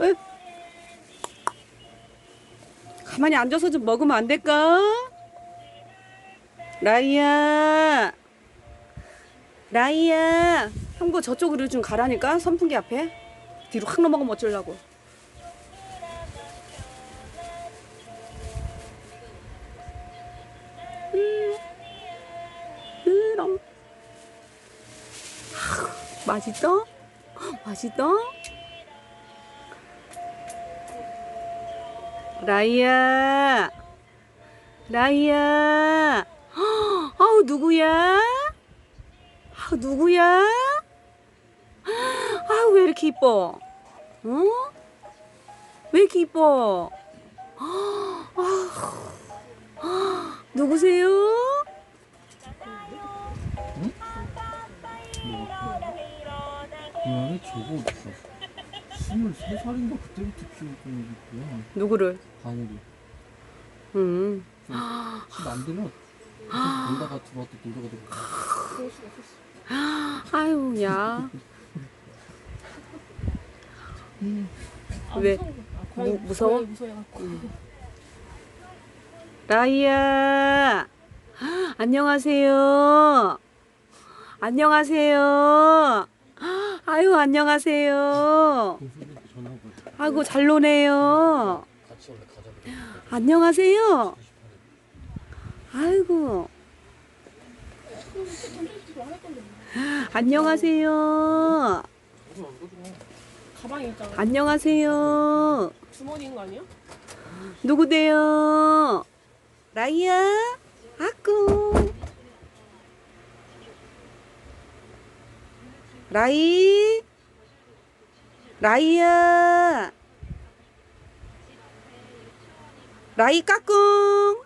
에? 가만히 앉아서 좀 먹으면 안 될까? 라이야. 라이야. 형부 저쪽으로 좀 가라니까 선풍기 앞에. 뒤로 확 넘어가면 어쩌려고. 음. 그럼. 맛있다? 맛있다? 라이야. 라이야. 헉, 아우, 누구야? 아우, 누구야? 아우, 왜 이렇게 이뻐? 어? 왜 이렇게 이뻐? 아, 누구세요? 미안해 저거 어딨어 23살인가 그때부터 키우던 애기야 누구를? 강우리 음. 집안 되면 계속 놀다가 들어왔다 놀다가 들어왔다 아유, 야. 왜? 무, 무서워? 라이야. 안녕하세요. 안녕하세요. 아유, 안녕하세요. 아이고, 잘 노네요. 안녕하세요. 아이고. 안녕하세요. 가방에 있잖아. 안녕하세요. 주머니 있는 거 아니야? 누구대요? 라이야? 아꾸. 라이? 라이야? 라이 까꿍?